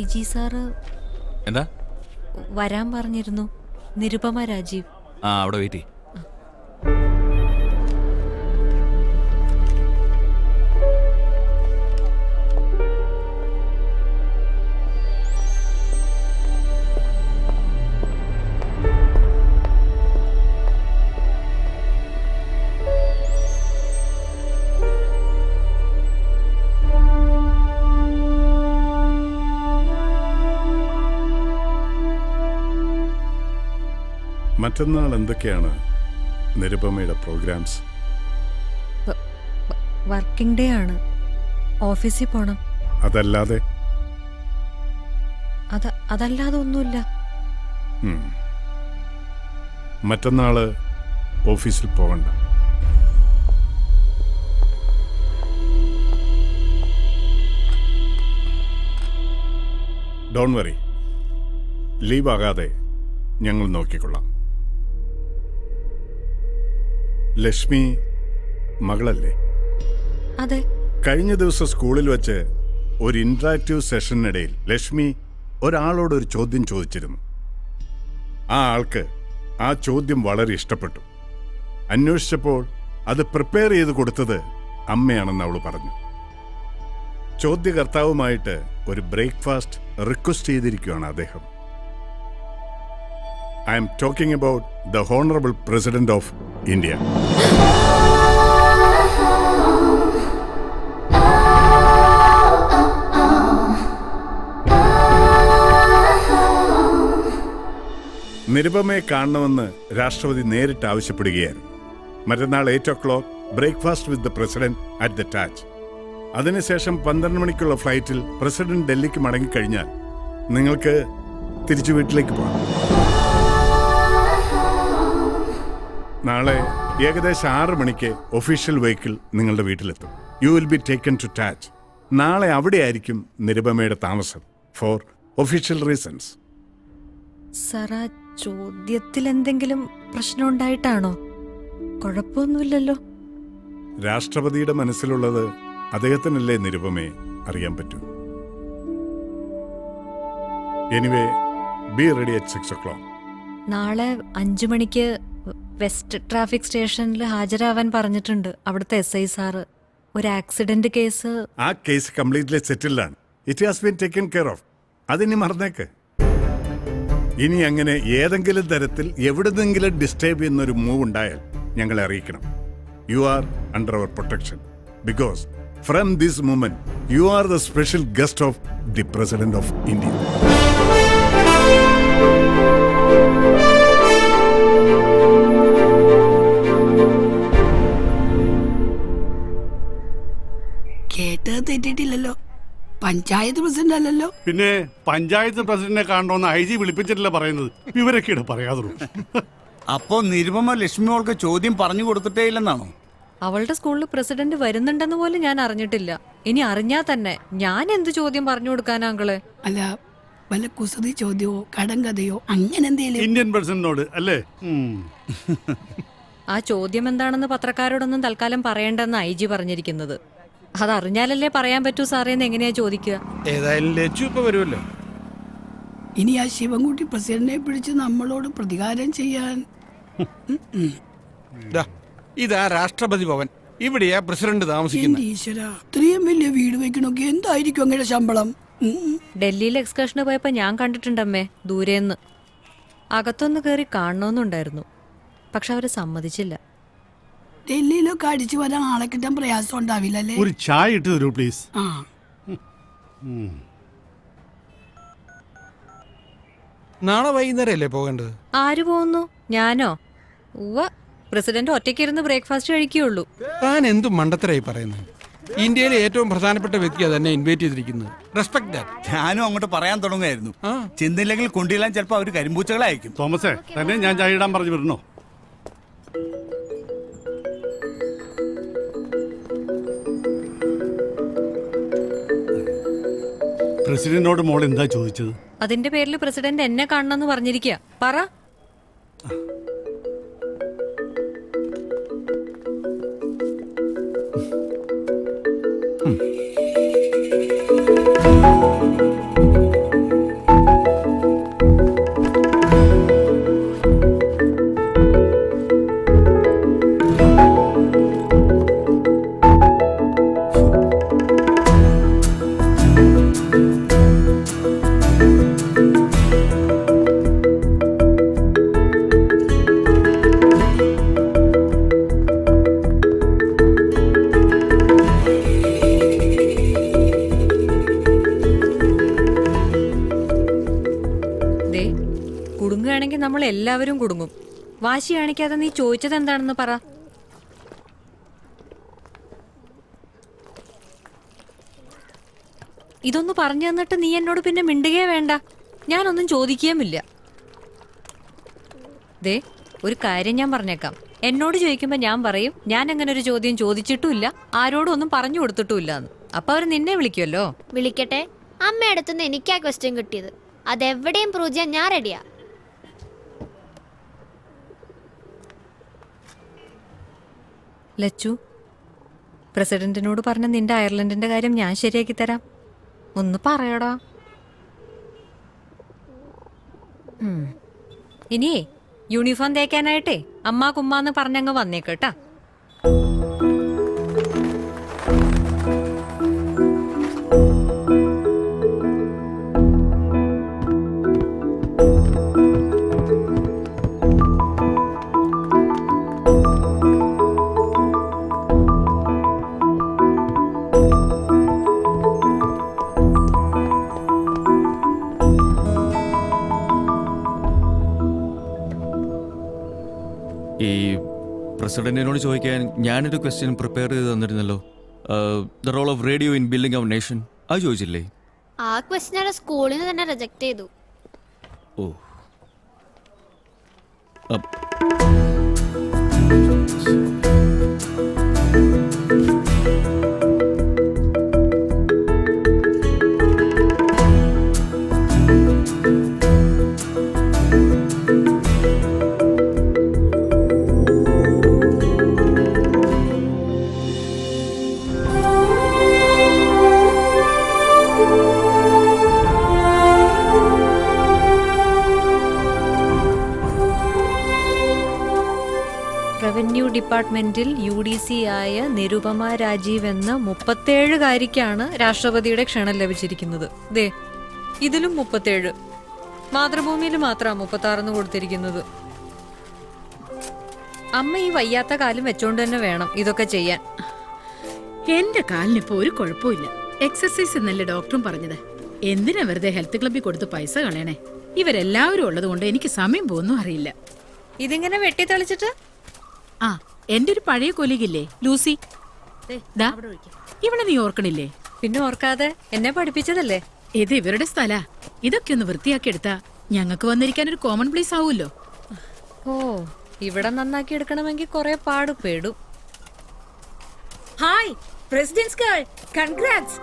G sir എന്താ? വരാൻ പറഞ്ഞിരുന്നു. നിരുപമ രാജീവ്. ആ അവിടെ വെയിറ്റ് ചെയ്യ്. മറ്റന്നാൾ എന്തൊക്കെയാണ് നിരുപമയുടെ പ്രോഗ്രാംസ്? വർക്കിംഗ് ഡേ ആണ്. ഓഫീസിൽ പോണം. അതല്ലാതെ? അത് അതല്ലാതെ ഒന്നുമില്ല. മറ്റന്നാൾ ഓഫീസിൽ പോകണ്ട. ഡോൺ വറി ലീവ് ആകാതെ ഞങ്ങൾ നോക്കിക്കൊള്ളാം. ലക്ഷ്മി മകളല്ലേ? അതെ. കഴിഞ്ഞ ദിവസം സ്കൂളിൽ വെച്ച് ഒരു ഇന്ററാക്റ്റീവ് സെഷനിനിടയിൽ ലക്ഷ്മി ഒരാളോട് ഒരു ചോദ്യം ചോദിച്ചിരുന്നു. ആ ആൾക്ക് ആ ചോദ്യം വളരെ ഇഷ്ടപ്പെട്ടു. അന്വേഷിച്ചപ്പോൾ അത് പ്രിപ്പയർ ചെയ്ത് കൊടുത്തത് അമ്മയാണെന്ന് അവൾ പറഞ്ഞു. ചോദ്യകർത്താവുമായിട്ട് ഒരു ബ്രേക്ക്ഫാസ്റ്റ് റിക്വസ്റ്റ് ചെയ്തിരിക്കുകയാണ് അദ്ദേഹം. I'm talking about the honourable president of India നിരുപമയെ കാണണമെന്ന് രാഷ്ട്രപതി നേരിട്ട് ആവശ്യപ്പെടുകയായിരുന്നു. മറ്റന്നാൾ eight o'clock breakfast with the president at the Taj അതിനുശേഷം പന്ത്രണ്ട് മണിക്കുള്ള ഫ്ലൈറ്റിൽ പ്രസിഡന്റ് ഡൽഹിക്ക് മടങ്ങിക്കഴിഞ്ഞാൽ നിങ്ങൾക്ക് തിരിച്ചു വീട്ടിലേക്ക് പോകാം. നാളെ ഏകദേശം ആറ് മണിക്ക് ഒഫീഷ്യൽ വെഹിക്കിൾ നിങ്ങളുടെ വീട്ടിലെത്തും. You will be taken to Taj നാളെ അവിടെ ആയിരിക്കും നിരുപമയുടെ താമസം. ഫോർ ഒഫീഷ്യൽ റീസൺസ് സാർ ആ ചോദ്യത്തിൽ എന്തെങ്കിലും പ്രശ്നം ഉണ്ടായിട്ടാണോ കുഴപ്പമൊന്നുമില്ലല്ലോ. രാഷ്ട്രപതിയുടെ മനസ്സിലുള്ളത് അദ്ദേഹത്തിനല്ലേ നിരുപമയെ അറിയാൻ പറ്റൂ. Anyway be ready at six o'clock നാളെ അഞ്ചു മണിക്ക് വെസ്റ്റ് ട്രാഫിക് സ്റ്റേഷനിൽ ഹാജരാവാൻ പറഞ്ഞിട്ടുണ്ട്. അവിടുത്തെ എസ് ഐ സാറ്. ഒരു ആക്സിഡന്റ് കേസ് ആ case completely സെറ്റിൽഡാണ് it has been taken care of അതിനി മറന്നേക്ക്. ഇനി അങ്ങനെ ഏതെങ്കിലും തരത്തിൽ എവിടുന്നെങ്കിലും ഡിസ്റ്റേബ് ചെയ്യുന്ന ഒരു മൂവ് ഉണ്ടായാൽ ഞങ്ങളെ അറിയിക്കണം. You are under our protection because from this moment you are the special guest of the president of India തെറ്റിട്ടില്ലല്ലോ. Panchayat president അല്ലല്ലോ. പിന്നെ പഞ്ചായത്ത് പ്രസിഡന്റിനെ കാണണമെന്ന് ഐ ജി വിളിപ്പിച്ചിട്ടില്ല പറയുന്നത്. വിവരക്കേട് പറയാതെ അപ്പോ നിരുപമ ലക്ഷ്മി മോൾക്ക് ചോദ്യം പറഞ്ഞു കൊടുത്തിട്ടേ ഇല്ലെന്നാണോ? അവളുടെ സ്കൂളിൽ പ്രസിഡന്റ് വരുന്നുണ്ടെന്ന് പോലും ഞാൻ അറിഞ്ഞിട്ടില്ല. ഇനി അറിഞ്ഞാ തന്നെ ഞാൻ എന്ത് ചോദ്യം പറഞ്ഞു കൊടുക്കാനാ അങ്കളെ? അല്ല വല്ല കുസൃതി ചോദ്യമോ കടം കഥയോ അങ്ങനെ ഇന്ത്യൻ പ്രസിഡന്റിനോട് അല്ലേ? ആ ചോദ്യം എന്താണെന്ന് പത്രക്കാരോടൊന്നും തൽക്കാലം പറയണ്ടെന്ന് ഐ ജി പറഞ്ഞിരിക്കുന്നത്. അതറിഞ്ഞാലല്ലേ പറയാൻ പറ്റൂ സാറേ എന്ന് എങ്ങനെയാ ചോദിക്കുക? ഏതായാലും ലച്ചു ഇപ്പൊ വരുമല്ലോ. ഇനി ആ ശിവൻകുട്ടി പ്രസിഡന്റിനെ പിടിച്ച് നമ്മളോട് പ്രതികാരം ചെയ്യാൻ. ദാ, ഇതാ രാഷ്ട്രപതി ഭവൻ. ഇവിടെയാ പ്രസിഡന്റ് താമസിക്കുന്നത്. എന്റെ ഈശ്വര ഇത്രയും വലിയ വീട് വെക്കണൊക്കെ എന്തായിരിക്കും അങ്ങയുടെ ശമ്പളം? ഉം. ഡൽഹിയിൽ എക്സ്കർഷന് പോയപ്പോ ഞാൻ കണ്ടിട്ടുണ്ടമ്മേ ദൂരേന്ന്. അകത്തൊന്ന് കയറി കാണണമെന്നുണ്ടായിരുന്നു പക്ഷെ അവർ സമ്മതിച്ചില്ല. ഡൽഹിയിലൊക്കെ അടിച്ചു വരാൻ ആളെ കിട്ടാൻ പ്രയാസം ഉണ്ടാവില്ലല്ലേ ഒരു ചായ ഇട്ട് തരൂ പ്ലീസ് ആ. നാളെ വൈകുന്നേരല്ലേ പോകേണ്ടത്? ആര് പോകുന്നു? ഞാനോ? ഉവ്വ പ്രസിഡന്റ് ഒറ്റയ്ക്കിരുന്ന് ബ്രേക്ക്ഫാസ്റ്റ് കഴിക്കുകയുള്ളൂ. താൻ എന്തു മണ്ടത്തരായി പറയുന്നത്? ഇന്ത്യയിലെ ഏറ്റവും പ്രധാനപ്പെട്ട വ്യക്തിയാ തന്നെ ഇൻവൈറ്റ് ചെയ്തിരിക്കുന്നത്. റെസ്പെക്ട് ദാറ്റ് ഞാനും അങ്ങോട്ട് പറയാൻ തുടങ്ങുമായിരുന്നു ആ. ചെന്നില്ലെങ്കിൽ കൊണ്ടില്ലാൻ ചിലപ്പോ അവർ കരിമ്പൂച്ചകളായിരിക്കും. തോമസേ തന്നെ ഞാൻ ചായ ഇടാൻ പറഞ്ഞു വിടണോ? പ്രസിഡന്റിനോട് മോൾ എന്താ ചോദിച്ചത്? അതിന്റെ പേരിൽ പ്രസിഡന്റ് എന്നെ കാണണമെന്ന് പറഞ്ഞിരിക്കുക പറ. നമ്മൾ എല്ലാവരും കുടുങ്ങും. വാശി കാണിക്കാതെ നീ ചോദിച്ചത് എന്താണെന്ന് പറ. ഇതൊന്ന് പറഞ്ഞു തന്നിട്ട് നീ എന്നോട് പിന്നെ മിണ്ടുകയേ വേണ്ട. ഞാനൊന്നും ചോദിക്കുകയുമില്ല. ദേ ഒരു കാര്യം ഞാൻ പറഞ്ഞേക്കാം. എന്നോട് ചോദിക്കുമ്പോൾ ഞാൻ പറയും ഞാൻ അങ്ങനെ ഒരു ചോദ്യം ചോദിച്ചിട്ടുമില്ല ആരോടും ഒന്നും പറഞ്ഞു കൊടുത്തിട്ടുമില്ല എന്ന് അപ്പൊ അവർ നിന്നെ വിളിക്കുമല്ലോ വിളിക്കട്ടെ. അമ്മയടുത്തുനിന്ന് എനിക്കാ ക്വസ്റ്റ്യൻ കിട്ടിയത്. അതെവിടെയും പ്രൂവ് ചെയ്യാൻ ഞാൻ റെഡിയാ ലച്ചു പ്രസിഡന്റിനോട് പറഞ്ഞ നിന്റെ അയർലൻഡിന്റെ കാര്യം ഞാൻ ശരിയാക്കി തരാം. ഒന്ന് പറയടാ. ഇനിയേ യൂണിഫോം തേക്കാനായിട്ടേ അമ്മ കുമ്മാന്ന് പറഞ്ഞങ്ങ് വന്നേക്കട്ടാ ഈ പ്രസിഡന്റിനോട് ചോദിക്കാൻ ഞാനൊരു ക്വസ്റ്റ്യൻ പ്രിപ്പയർ ചെയ്ത് തന്നിരുന്നല്ലോ. The role of radio in building our nation ആ ചോദിച്ചില്ലേ? ആ ക്വസ്റ്റ്യൻ സ്കൂളിൽ നിന്ന് തന്നെ റിജക്ട് ചെയ്തു. ഓ. അപ്പ്. ഡിപ്പാർട്ട്മെന്റിൽ യു ഡി സി ആയ നിരുപമ രാജീവ് എന്ന മുപ്പത്തേഴുകാരിക്കാണ് രാഷ്ട്രപതിയുടെ ക്ഷണം ലഭിച്ചിരിക്കുന്നത്. ദേ ഇതിലും മുപ്പത്തേഴ്. മാതൃഭൂമിയിൽ മാത്രമാണ് മുപ്പത്തി ആറെന്ന് കൊടുത്തിരിക്കുന്നത്. അമ്മ ഈ വയ്യാത്ത കാലം വെച്ചോണ്ട് തന്നെ വേണം ഇതൊക്കെ ചെയ്യാൻ. എന്റെ കാലിന് ഇപ്പൊ ഒരു കുഴപ്പമില്ല എക്സസൈസ് എന്നല്ലേ ഡോക്ടറും പറഞ്ഞത്. എന്തിനാ വെറുതെ ഹെൽത്ത് ക്ലബ്ബിൽ കൊടുത്ത് പൈസ കളയണേ? ഇവരെല്ലാവരും ഉള്ളത് കൊണ്ട് എനിക്ക് സമയം പോകുന്നു അറിയില്ല. ഇതിങ്ങനെ വെട്ടിത്തെളിച്ചിട്ട്? ആ എന്റെ ഒരു പഴയ കൊലീഗില്ലേ ലൂസി? ദാ, ഇവളെ നീ ഓർക്കണില്ലേ? പിന്നെ ഓർക്കാതെ എന്നെ പഠിപ്പിച്ചതല്ലേ? ഇത് ഇവരുടെ സ്ഥല. ഇതൊക്കെ ഒന്ന് വൃത്തിയാക്കി എടുത്താ ഞങ്ങൾക്ക് വന്നിരിക്കാൻ ഒരു കോമൺ പ്ലേസ് ആവുമല്ലോ. ഓ ഇവിടെ നന്നാക്കി എടുക്കണമെങ്കിൽ കുറെ പാടുപെടും. Hi president's girl congrats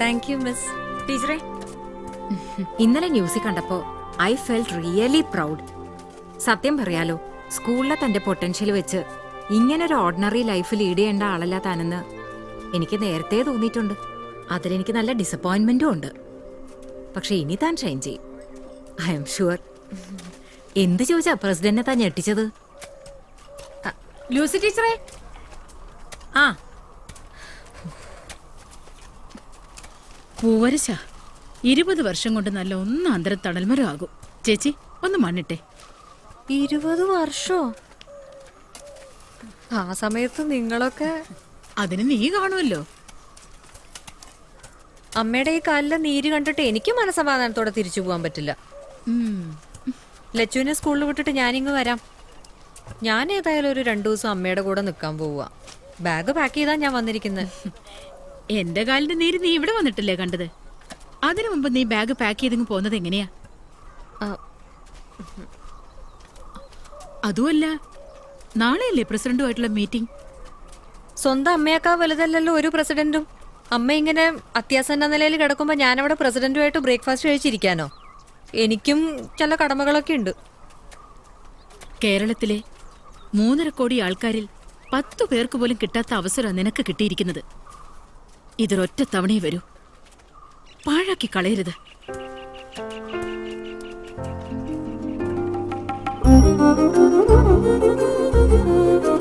thank you miss ടീച്ചറെ ഇന്നലെ ന്യൂസിൽ കണ്ടപ്പോ ഐ ഫെൽറ്റ് റിയലി പ്രൗഡ് സത്യം പറയാലോ സ്കൂളിലെ തന്റെ പൊട്ടൻഷ്യൽ വെച്ച് ഇങ്ങനെ ഒരു ഓർഡിനറി ലൈഫ് ലീഡ് ചെയ്യേണ്ട ആളല്ല താനെന്ന് എനിക്ക് നേരത്തെ തോന്നിയിട്ടുണ്ട്. അതിലെനിക്ക് നല്ല ഡിസപ്പോയിൻമെന്റും ഉണ്ട്. പക്ഷെ ഇനി താൻ ഷൈൻ ചെയ്യും. ഐ എം ഷുവർ എന്ത് ചോദിച്ചാ പ്രസിഡന്റിനെ താൻ ഞെട്ടിച്ചത്? ലൂസി ടീച്ചറേ? ആ. പൂവരശ ഇരുപത് വർഷം കൊണ്ട് നല്ല ഒന്ന് അന്തരം തണൽമരം ആകും. ചേച്ചി ഒന്ന് മണ്ണിട്ടെ. ഇരുപത് വർഷോ? ആ സമയത്ത് നിങ്ങളൊക്കെ അതിന് നീ കാണുമല്ലോ അമ്മയുടെ ഈ കാലിലെ നീര് കണ്ടിട്ട് എനിക്ക് മനസമാധാനത്തോടെ തിരിച്ചു പോകാൻ പറ്റില്ല. ലച്ചുവിനെ സ്കൂളിൽ വിട്ടിട്ട് ഞാനിങ്ങ് വരാം. ഞാൻ ഏതായാലും ഒരു രണ്ടു ദിവസം അമ്മയുടെ കൂടെ നിൽക്കാൻ പോവുക. ബാഗ് പാക്ക് ചെയ്താ ഞാൻ വന്നിരിക്കുന്നത് എന്റെ കാലിന്റെ നീര് നീ ഇവിടെ വന്നിട്ടില്ലേ കണ്ടത്? അതിനു മുമ്പ് നീ ബാഗ് പാക്ക് ചെയ്തിങ് പോകുന്നത് എങ്ങനെയാ? അതുമല്ല നാളെയല്ലേ പ്രസിഡന്റുമായിട്ടുള്ള മീറ്റിംഗ്? സ്വന്തം അമ്മയേക്കാ വലുതല്ലല്ലോ ഒരു പ്രസിഡന്റും. അമ്മ ഇങ്ങനെ അത്യാസന്ന നിലയിൽ കിടക്കുമ്പോൾ ഞാനവിടെ പ്രസിഡന്റുമായിട്ട് ബ്രേക്ക്ഫാസ്റ്റ് കഴിച്ചിരിക്കാനോ? എനിക്കും ചില കടമകളൊക്കെ ഉണ്ട്. കേരളത്തിലെ മൂന്നര കോടി ആൾക്കാരിൽ പത്തു പേർക്ക് പോലും കിട്ടാത്ത അവസരം നിനക്ക് കിട്ടിയിരിക്കുന്നത്. ഇതൊരൊറ്റ തവണയേ വരൂ. പാഴാക്കി കളയരുത്. Ooh.